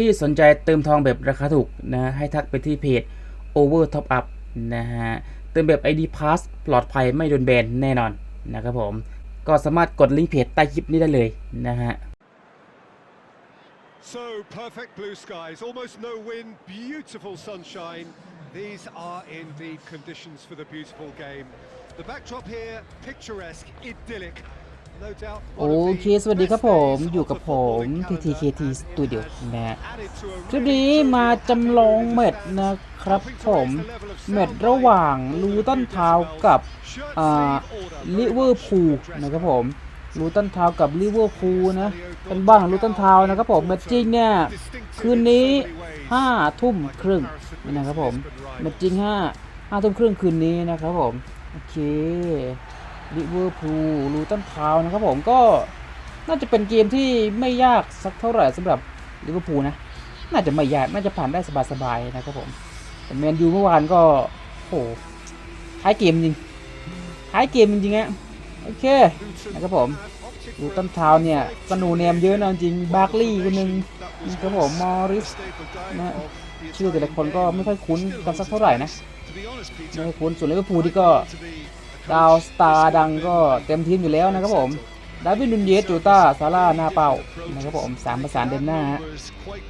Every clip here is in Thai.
ที่สนใจเติมทองแบบราคาถูกนะให้ทักไปที่เพจ Over Top Up นะฮะเติมแบบ ID Pass ปลอดภัยไม่โดนแบนแน่นอนนะครับผมก็สามารถกดลิงก์เพจใต้คลิปนี้ได้เลยนะฮะ So perfect blue skies, almost no wind, beautiful sunshine. These are indeed conditions for the beautiful game. The backdrop here, picturesque, idyllic. โอเค สวัสดีครับผม อยู่กับผม TTKT Studio นะฮะคลิปนี้มาจำลองเม็ดนะครับผมเม็ดระหว่างลูตันทาวกับลิเวอร์พูลนะครับผมลูตันทาวกับลิเวอร์พูลนะเป็นบ้างลูตันทาวนะครับผมเมดจริงเนี่ย คืนนี้5ทุ่มครึ่งนะครับผมเมดจริง5 5ทุ่มครึ่งคืนนี้นะครับผม โอเค ลิเวอร์พูลลูตันทาวนะครับผมก็น่าจะเป็นเกมที่ไม่ยากสักเท่าไหร่สำหรับลิเวอร์พูลนะ น่าจะไม่ยากน่าจะผ่านได้สบายๆนะครับผมแต่แมนยูเมื่อวานก็โหท้ายเกมจริงท้ายเกมจริงๆฮะโอเคนะครับผมลูตันทาว์เนี่ยก็หนูแนมเยอะนะจริงบาร์คลีย์คนหนึ่งนะครับผมมอริสนะชื่อแต่ละคนก็ไม่ค่อยคุ้นกันสักเท่าไหร่นะไม่คุ้นส่วนลิเวอร์พูลที่ก็ ดาวสตาร์ดังก็เต็มทีมอยู่แล้วนะครับผมดาวินนุนเยสจูต้าซาร่าหน้าเป้านะครับผมสามประสานเดินหน้าฮะ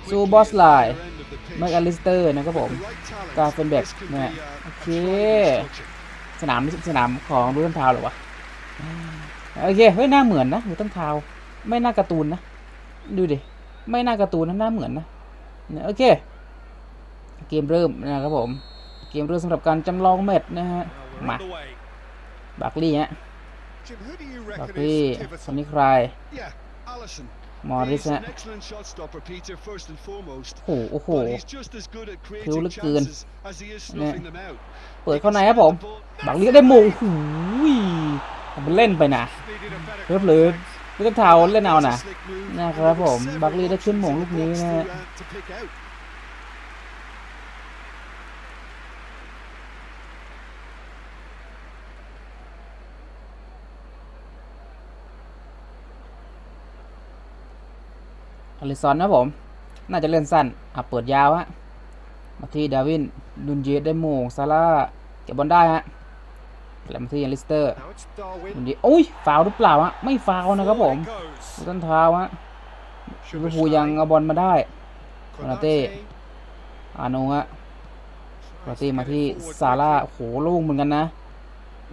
ซูบอสไลน์แม็กอลิสเตอร์นะครับผมกาเฟนเบกเนี่ยโอเค สนามสนามของลูตันทาวหรอวะโอเคเฮ้ยหน้าเหมือนนะลูตันทาวไม่น่าการ์ตูนนะ ดูดิ ไม่น่าการ์ตูนนะหน้าเหมือนนะโอเค เกมเริ่มนะครับผม เกมเริ่มสำหรับการจำลองแมตช์นะฮะมา บักลี่ฮะ Jim, who do you บัก reckon ลี่ is คน Tiverton? นี้ใคร Yeah, Allison. มอริส He's ฮะ an excellent shot stopper, Peter, first and foremost. โอ้โหโอ้โห But he's just as good at คิ้ว creating เหลือเกิน chances as he is snuffing them out. เปิดเข้าในครับผม บักลี่ก็ได้มงหูยทำเป็นเล่นไปนะ Needed a better เพิ่มเลยลูตันทาวน์เล่นเอา That's a นะ slick move, นะครับผม and บักลี่ได้ several ขึ้นหมง options ลูกนี้ in the นะ box ฮะ to, uh, to pick out. อลิซอนนะผม น่าจะเล่นสั้นอะเปิดยาวฮะ มาที่ดาวินดุนเยสได้โมงซาร่าเก็บบอลได้ฮะแล้วมาที่อลิสเตอร์ Now it's Darwin. ดุนเยสโอ้ยฟาวล์หรือเปล่าฮะ ไม่ฟาวล์นะครับผม Forward it goes. ดูต้นเท้าฮะลิเวอร์พูลยังเอาบอลมาได้ Konate. นาเต้อาโนฮะมาที่มาที่ซาร่าโอ้โหโล่งเหมือนกันนะ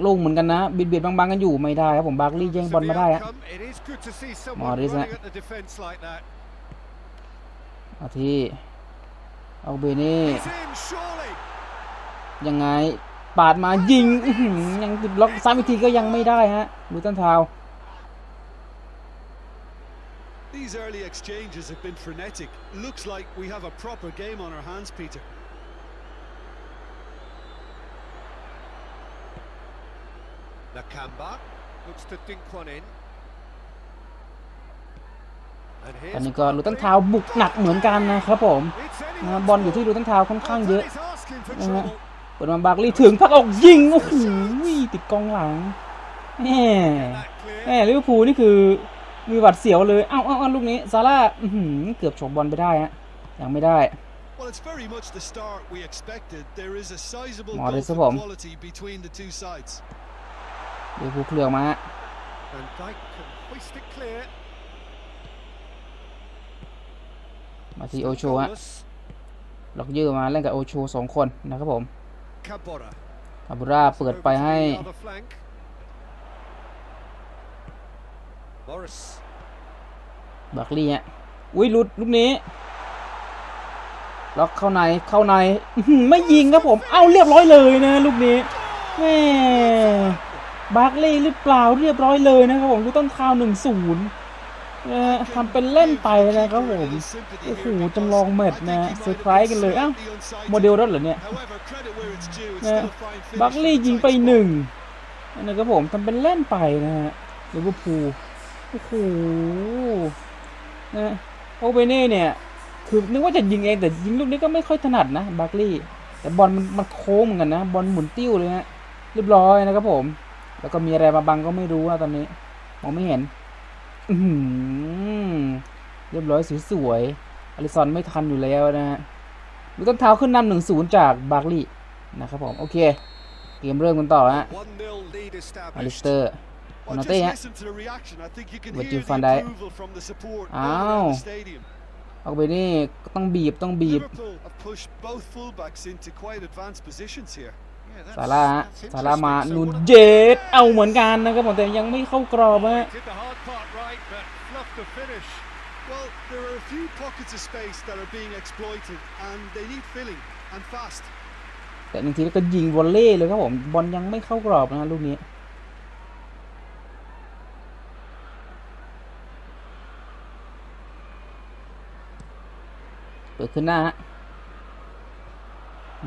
โล่งเหมือนกันนะบิดเบียดบางๆกันอยู่ไม่ได้ครับผมบาร์กลีย์แย่งบอลมาได้ฮะ It is good to see someone มาที่เอาเบเน่ He's in, surely. ยังไงปาดมายิงอื้อหือยังติดล็อกซ้ำอีกทีก็ยังไม่ได้ฮะลูตันทาวน์ These early exchanges have been frenetic. Looks like we have a proper game on our hands, Peter. Nakamba looks to dink one in. And ตอน here's นี้ก็ลูตันทาวน์บุกหนักเหมือนกันนะครับผม It's นะ anyone's บอลอยู่ที่ ball. ลูตันทาวน์ค่อนข้างเยอะ He's asking for นะฮะ trouble. เปิดมาบาร์กลีย์ถึงพักออกยิงโอ้โหติดกองหลังแหม That clear. แหมลิเวอร์พูลนี่คือมีหวัดเสียวเลยเอ้าเอ้าเอ้าลูกนี้ซาร่าอื้อหือเกือบฉกบอลไปได้ฮะยังไม่ได้ Well, it's very much the start we expected. There is a sizable Morris gulf ครับ in ผม quality between the two sides. ลิเวอร์พูลเคลืองมาฮะ Van Dijk can hoist it clear. มาที่โอโชฮะ Goalless. ล็อกยื้อมาเล่นกับโอโชสองคนนะครับผม Cabora. คาบูราเปิดไป Over to ให้ the other flank. Morris. บักลี่ฮะอุ้ยหลุดลูกนี้ล็อกเข้าในเข้าในอื้อหือไม่ยิงครับผมเอ้าเรียบร้อยเลยนะลูกนี้แม่บาร์กลีย์หรือเปล่าเรียบร้อยเลยนะครับผมลูกต้นข้าวหนึ่งศูนย์ นะทำเป็นเล่นไปนะครับผม โอ้โหจำลองแมตช์นะฮะเซอร์ไพรส์กันเลยเอ้าโมเดลรถเหรอเนี่ยนะบัก from ลี่ยิงไปหนึ่งนะครับผมทำเป็นเล่นไปนะฮะลิเวอร์พูลโอ้โหนะโอเบเน่เนี่ย คือนึกว่าจะยิงเองแต่ยิงลูกนี้ก็ไม่ค่อยถนัดนะบักลี่แต่บอลมันมันโค้งเหมือนกันนะ บอลหมุนติ้วเลยฮะเรียบร้อยนะครับผม แล้วก็มีอะไรมาบังก็ไม่รู้นะตอนนี้มองไม่เห็น เรียบร้อยสวยๆอลิซอนไม่ทันอยู่แล้วนะฮะลูต้นเท้าขึ้นนำหนึ่งศูนย์จากบาร์กลีย์นะครับผม โอเค เกมเริ่มกันต่อฮะ1-0 lead อลิส established. เตอร์โค Well, นา just เต้ฮะ listen to the reaction. I think you can Virgil hear the van Dijk. approval from the support all Ow. around the stadium. ออกไปนี่ต้องบีบต้องบีบ Liverpool have pushed both fullbacks into quite advanced positions here. Yeah, that's- ซาร่าฮะ that's ซาร่ามา interesting. So นูน what a- เจตเอาเหมือนกันนะครับผมแต่ยังไม่เข้ากรอบฮะ few pockets of space that are being exploited, and they need filling and fast. แต่หนึ่งทีแล้วก็ยิงวอลเล่เลยครับผมบอลยังไม่เข้ากรอบนะฮะลูกนี้เปิดขึ้นหน้าฮะ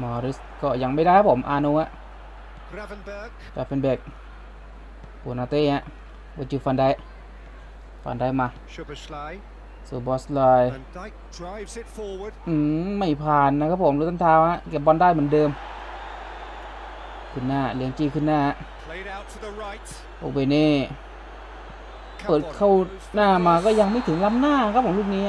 มอริสก็ยังไม่ได้ครับผมอาโนะ Gravenberg. จาเป็นเบกโบนาเต้ฮะวจิฟันได้ฟันได้มา Schuberschlei. สู่บอสไลน์ Van Dijk drives it forward. อืมไม่ผ่านนะครับผมลูกต้นเท้าฮะเก็บบอลได้เหมือนเดิม ขึ้นหน้าเลี้ยงจี้ขึ้นหน้าฮะ Played out to the right. โอเบเน่เปิด Cambon เข้า moves หน้า forward. มาก็ยังไม่ถึงล้ำหน้าครับผมลูกนี้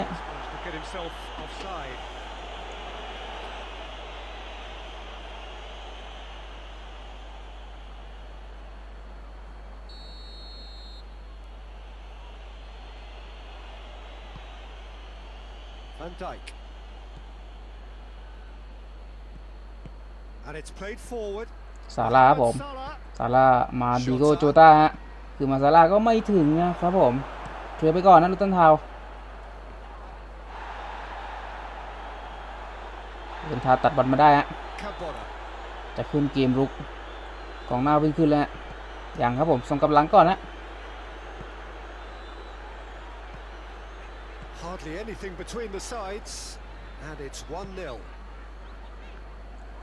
Van Dijk. And it's played forward. ซาร่าครับผม Salah. ซาร่ามาดีโกโจต้าฮะคือมาซาร่าก็ไม่ถึงนะครับผมเทรไปก่อนนะลูกต้นเท้าลูกต้นเท้าตัดบอลมาได้ฮะ Cabora. จะขึ้นเกมรุกกองหน้าวิ่งขึ้นแล้วฮะอย่างครับผมส่งกำลังก่อนนะ Hardly anything between the sides. And it's 1-0.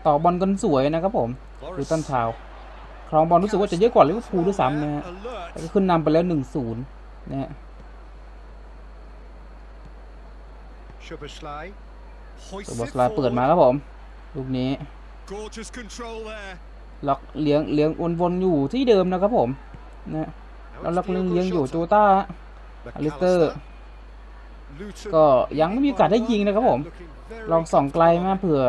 ต่อบอลกันสวยนะครับผมลูกต้นเท้าครองบอลรู้สึกว่าจะเยอะกว่าลิเวอร์พูลด้วยซ้ำนะฮะ Alert. แต่ก็ขึ้นนำไปแล้วหนึ่งศูนย์นะฮะ Schuberschlei. ตัว Hoists บอ it สลาเปิด forward. มาครับผม ลูกนี้ Gorgeous control there. ล็อกเลี้ยงเลี้ยงวนๆอยู่ที่เดิมนะครับผมนะ Now แล้ว it's ล็อกเลี้ยง Diogo เลี้ยงอยู่ Jota. โจต้าอลิสเตอร์ Luton ก็ยังไม่มีโอกาสได้ยิงนะครับผม ลองส่องไกลมาเผื่อ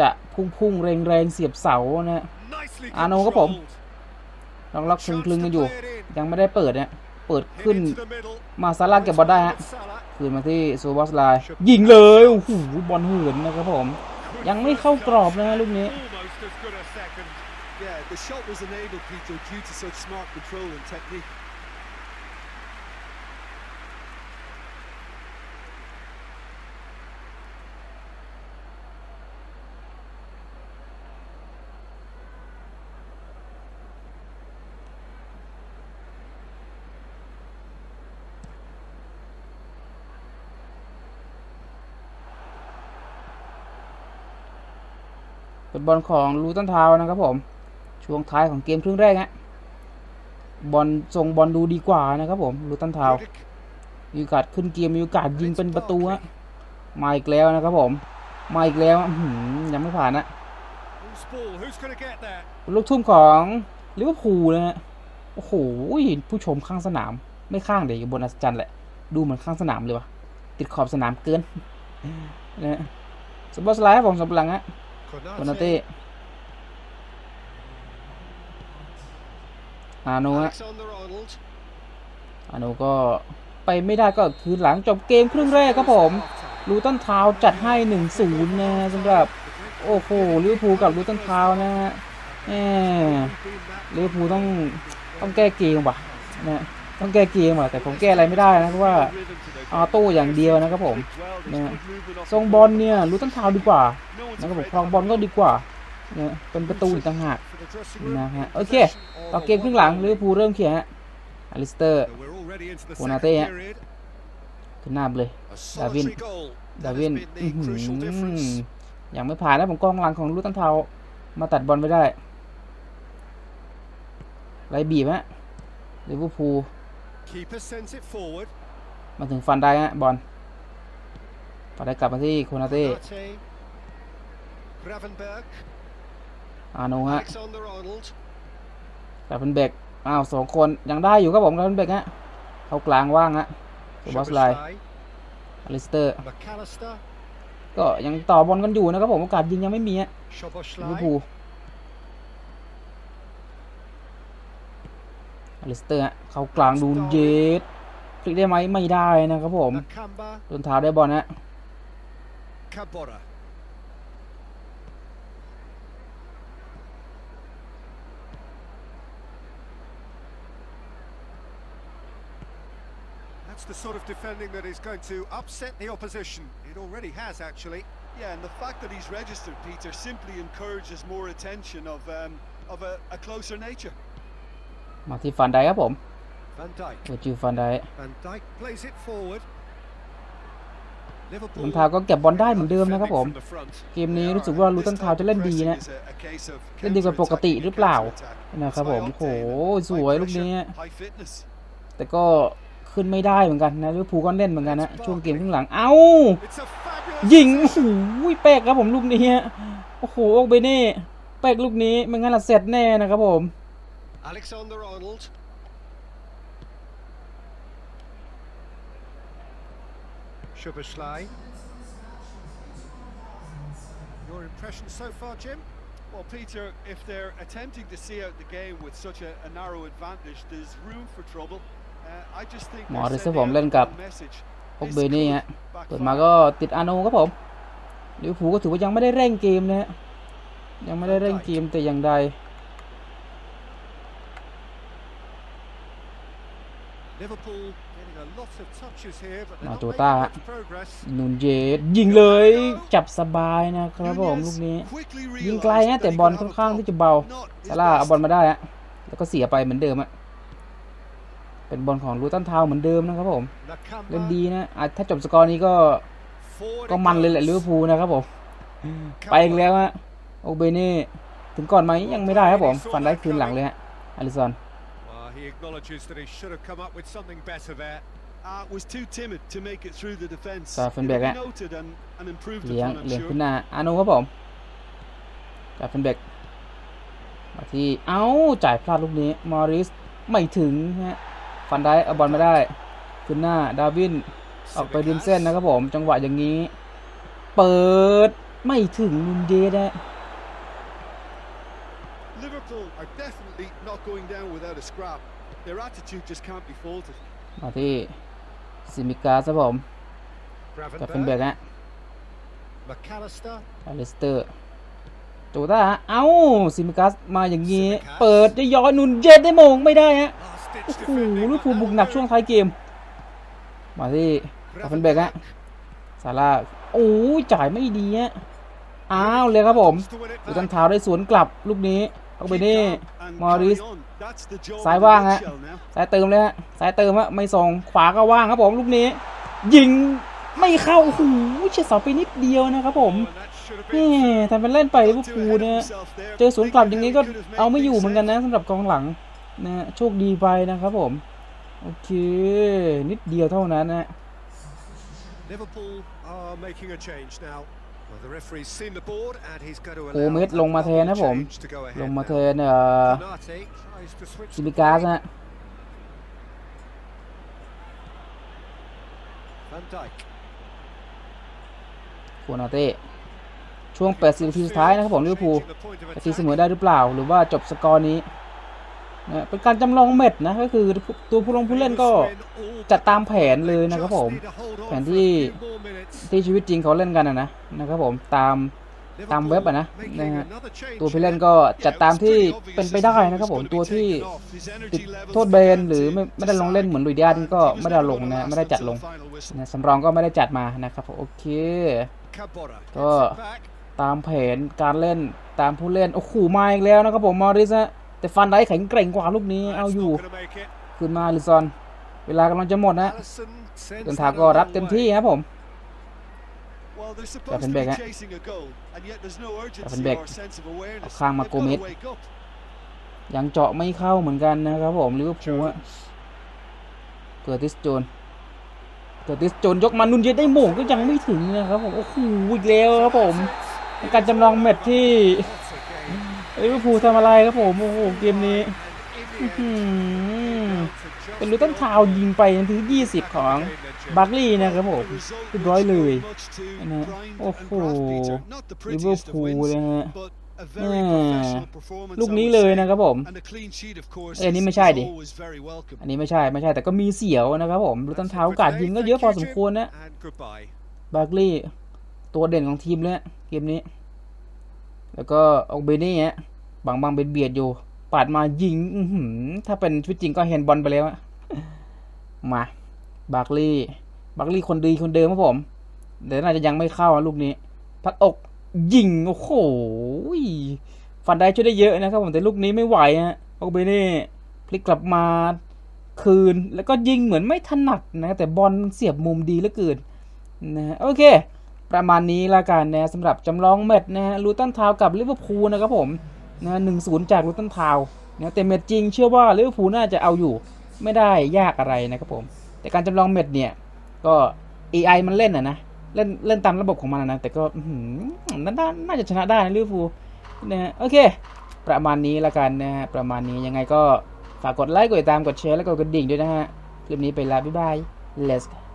จะพุ่งๆแรงๆเสียบเสานะอาโนครับผมลองล็อกคลึงๆกันอยู่ ยังไม่ได้เปิดเนี่ยเปิดขึ้นมาซาร่าเก็บบอลได้ฮะคืนมาที่ซูบอสไลยิงเลยโอ้โหบอลเหินนะครับผม ยังไม่เข้ากรอบนะฮะลูกนี้ Yeah, the shot was enabled, Peter, due to such smart control and technique. เป็นบอลของลูตันทาวนะครับผม ช่วงท้ายของเกมครึ่งแรกฮะบอลทรงบอลดูดีกว่านะครับผมลูตันทาวมีโอกาสขึ้นเกมมีโอกาสยิงเป็นประตูฮะมาอีกแล้วนะครับผม มาอีกแล้วยังไม่ผ่านนะลูกทุ่มของลิเวอร์พูลนะฮะโอ้โหผู้ชมข้างสนาม ไม่ข้างเดี๋ยวอยู่บนอัศจรรย์แหละ ดูเหมือนข้างสนามเลยวะติดขอบสนามเกินนะฮะสปอร์ตไลท์ครับผมสำหลังฮะ โคนาเต้อาโนฮะอาโนก็ไปไม่ได้ก็คือหลังจบเกมครึ่งแรกครับผมลูตันทาวจัดให้1-0นะฮะสำหรับ โอ้โหลิเวอร์พูลกับลูตันทาวนะฮะแหมลิเวอร์พูลต้องต้องแก้เกมว่ะนะ ต้องแก้เกมว่ะแต่ผมแก้อะไรไม่ได้นะเพราะว่าออโต้อย่างเดียวนะครับผม Well, there's Yeah. good movement off ทรงบอลเนี่ยลูตันทาวดีกว่านะครับผมครองบอลก็ดีกว่าเนี่ยเป็นประตูอีกต่างหากนะฮะโอเคต่อเกมครึ่งหลังลิเวอร์พูลเริ่มเขียนฮะอลิสเตอร์ So we're already into the Konate, second yeah. period. ขึ้นหน้าไปเลย A Davin. solitary goal. ดาวินยังไม่ผ่านนะผมกองหลังของลูตันทาวมาตัดบอลไม่ได้ไล่บีบฮะลิเวอร์พูล Keeper sends it forward. มาถึงฟันได้ฮะบอลฟันได้กลับมาที่โคนาเต้ Konate. Gravenberg. อาโนฮะ Alexander Arnold. กลับเป็นเบกอ้าวสองคนยังได้อยู่ครับผมกลับเป็นเบกฮะเข้ากลางว่างฮะตัวบอสไลน์ Szoboszlai. อลิสเตอร์ McAllister, ก็ยังต่อบอลกันอยู่นะครับผมโอกาสยิงยังไม่มีฮะลิเวอร์พู Szoboszlai, ล อลิสเตอร์ฮะเข้ากลางดูนเยสพลิกได้ไหมไม่ได้นะครับผม Nakamba, โดนเท้าได้บอลนะ Kabora. That's the sort of defending that is going to upset the opposition. It already has, actually. Yeah, and the fact that he's registered, Peter, simply encourages more attention of um, of a, a closer nature. มาที่ฟันไดครับผม Van Dijk. เวอร์จิลฟันได Van Dijk plays it forward. ร Liverpool องเท้าก็เก็บบอลได้เหมือนเดิมนะครับผม from the front. เกมนี้รู้สึกว่าลูตันทาวน์จะเล่นดีนะ Pressing is a- a case of เล่นดีกว่าปกติหรือเปล่า counter-attack. นะครับผม It's โอ้ high โห octane and สวย high ลูกนี้ pressure, high fitness. แต่ก็ขึ้นไม่ได้เหมือนกันนะลิเวอร์พูลก็เล่นเหมือนกันนะช่วงเกมครึ่งหลัง เอ้า It's a fabulous ยิง save. โอ้โหแป๊กครับผมลูกนี้ฮะโอ้โหโอเบเน่แป๊กลูกนี้ไม่งั้นละเสร็จแน่นะครับผม Alexander Arnold. Schuberschlei. Your impression so far, Jim? Well, Peter, if they're attempting to see out the game with such a, a narrow advantage, there's room for trouble. Uh, I just think หมอ they're ริส sending ผม out เล่น the กับ wrong message. โอ This เบเน่ could ฮะเปิด backfire. มาก็ติดอาโนครับผมลิเวอร์พูลก็ถือว่ายังไม่ได้เร่งเกมนะฮะยังไม่ได้เร่งเกมแต่อย่างใด not tụi making ta- much progress. นูนเยสยิงเลยจับสบายนะครับผม Nunez ลูกนี้ quickly ยิงไกล realised ฮะ that แต่ he บอล could ค่อน have a ข้าง goal. ที่จะเบา Not his ซาร่า best. เอาบอลมาได้ฮะแล้วก็เสียไปเหมือนเดิมอะเป็นบอลของลูตันทาวน์เหมือนเดิมนะครับผม Nakamba, เล่นดีนะอะถ้าจบสกอร์นี้ก็ forward ก็ it มันเลยแหละ goes. ลิเวอร์พูลนะครับผมไปอีกแล้วฮะโอเบเน่ถึงก่อนไหมยังไม่ได้ครับผมฟันได้คืนหลังเลยฮะอลิซอน Well, he acknowledges that he should have come up with something better there. Uh, was too timid to make it through the defence. Gravenberch, It'll be eh? noted and, and improved เลี้ยง upon, I'm เลี้ยง sure. ขึ้นหน้าอานุครับผมจากเฟนเบกมาที่ เอ้า จ่ายพลาดลูกนี้ มอริส ไม่ถึงฮะ ฟันได้เอาบอลไม่ได้ ขึ้นหน้า ดาวิน ออกไปริมเส้นนะครับผม จังหวะอย่างนี้ เปิด ไม่ถึงนุนเดสฮะ Liverpool are definitely not going down without a scrap. Their attitude just can't be faulted. มาที่ซิมิกาครับผมจากเฟนเบก Gravenberch, ฮะ McAllister, อลิสเตอร์โจต้าฮะเอ้าซิมิกัสมาอย่างนี้ Tsimikas เปิดจะย้อนนุนเย็นได้มงไม่ได้ฮะ last โอ้ ditch โห defending. ลิเวอร์พูลบุกหนักช่วงท้ายเกม มาที่กาเฟนเบกฮะซาร่าโอ้ยจ่ายไม่ดีฮะอ้าวเลยครับผม To win it ดูตัน back. เท้าได้สวนกลับลูกนี้ เอาไป Keep นี่ calm and มอริส carry on. That's the job ซ้าย in a ว่างฮะ nutshell now. สายเติมเลยฮะสายเติมฮะไม่ส่งขวาก็ว่างครับผมลูกนี้ ยิงไม่เข้าโอ้โหเฉียดเสาไปนิดเดียวนะครับผม Oh, and that should have แห been มทำเป็นเล่นไปลิเวอ Got ร์ too พูล ahead of เนี่ย himself there. เจอสวนกลับอย่างนี้ก็ Could have made เอาไม่อยู่ big เหมือนกัน saves. นะสำหรับกองหลังนะโชคดีไปนะครับผม โอเค นิดเดียวเท่านั้นนะ Liverpool are making a change now. Well, the referee's seen the board and he's going to โอ allow เมสลงมาแทนนะผม change to go ahead ลงมา now. แทนเอ่อ Konate tries to switch ซิ the ลิกาส play. นะ Van Dijk. โคนาเต้ช่วง 80นาทีสุดท้ายนะครับผมลิเวอร์พูล Changing the point of จะตีเส attack. มอได้หรือเปล่า หรือว่าจบสกอร์นี้ นะเป็นการจำลองเม็ดนะก็คือตัวผู้ลงผู้เล่นก็จัดตามแผนเลยนะครับผม แผนที่ที่ชีวิตจริงเขาเล่นกันนะนะครับผมตามตามเว็บอะนะนะฮะตัวผู้เล่นก็จัดตามที่เป็นไปได้นะครับผมตัวที่ติดโทษเบนหรือไม่ไม่ได้ลงเล่นเหมือนลุยดิอาที่ก็ไม่ได้ลงนะไม่ได้จัดลงนะสำรองก็ไม่ได้จัดมานะครับโอเค Kabora gets Có. it back. ตามแผนการเล่นตามผู้เล่นโอ้โหมาอีกแล้วนะครับผมมอริสฮะ แต่ฟันได้แข็งเกร่งกว่าลูกนี้เอา That's อยู่ not gonna make it. คืนมาลิซอน เวลากำลังจะหมดนะ Alisson sends เดิน that ทาง a ก็รับ long เต็ม way. ที่ครับผม Well, they're supposed to Gravenberch, be eh? chasing a goal, and yet there's no urgency Gravenberch. or sense of awareness. เอาข้างมา They've โก got เม to ส wake up. ยังเจาะไม่เข้าเหมือนกันนะครับผมลิเวอร์พูลอะ Jones. เกิร์ติสโจนเกิร์ติสโจนยกมานุนเยสได้โหม่งก็ยังไม่ถึงนะครับผมโอ้โหอีกแล้วครับผมเป็นการจำลองแมตช์ที่ What a game. ลิเวอร์พูลทำอะไรครับผมโอ้โหเกมนี้เป็นลูตันทาวยิงไปนาทีที่20 ของบัคลี่นะครับผมเรียบร้อยเลยนะโอ้โหลิเวอร์พูลนะฮะแม่ลูกนี้เลยนะครับผมเอ้ยอันนี้ไม่ใช่ดิ อันนี้ไม่ใช่ไม่ใช่แต่ก็มีเสียวนะครับผมลูตันเท้าโอกาสยิงก็เยอะพอสมควรนะบาร์กลีย์ตัวเด่นของทีมเลยเกมนี้ แล้วก็ออกเบนี่ฮะ บังบังเบียดเบียดอยู่ ปาดมายิงอืถ้าเป็นชีวิตจริงก็เห็นบอลไปแล้วมาบาร์กลีย์บาร์กลีย์คนดีคนเดิมครับผมเดี๋ยวน่าจะยังไม่เข้าลูกนี้ พัดอกยิงโอ้โหฟันได้ช่วยได้เยอะนะครับผมแต่ลูกนี้ไม่ไหวฮะออเบนี่พลิกกลับมาคืนแล้วก็ยิงเหมือนไม่ถนัดนะแต่บอลเสียบมุมดีเหลือเกินนะฮะโอเค ประมาณนี้ละกันนะสำหรับจำลองแมตช์นะฮะลูตันทาวกับลิเวอร์พูลนะครับผม นะหนึ่งศูนย์จากลูตันทาวนะแต่แมตช์จริงเชื่อว่าลิเวอร์พูลน่าจะเอาอยู่ไม่ได้ยากอะไรนะครับผม แต่การจำลองแมตช์เนี่ยก็ AI มันเล่นอะนะ เล่นเล่นตามระบบของมันนะ แต่ก็น่าน่าน่าจะชนะได้นะลิเวอร์พูลนะฮะโอเค ประมาณนี้ละกันนะฮะประมาณนี้ยังไงก็ฝากกดไลค์กดติดตามกดแชร์แล้วก็กดกระดิ่งด้วยนะฮะคลิปนี้ไปล้วบ๊ายบาย let's go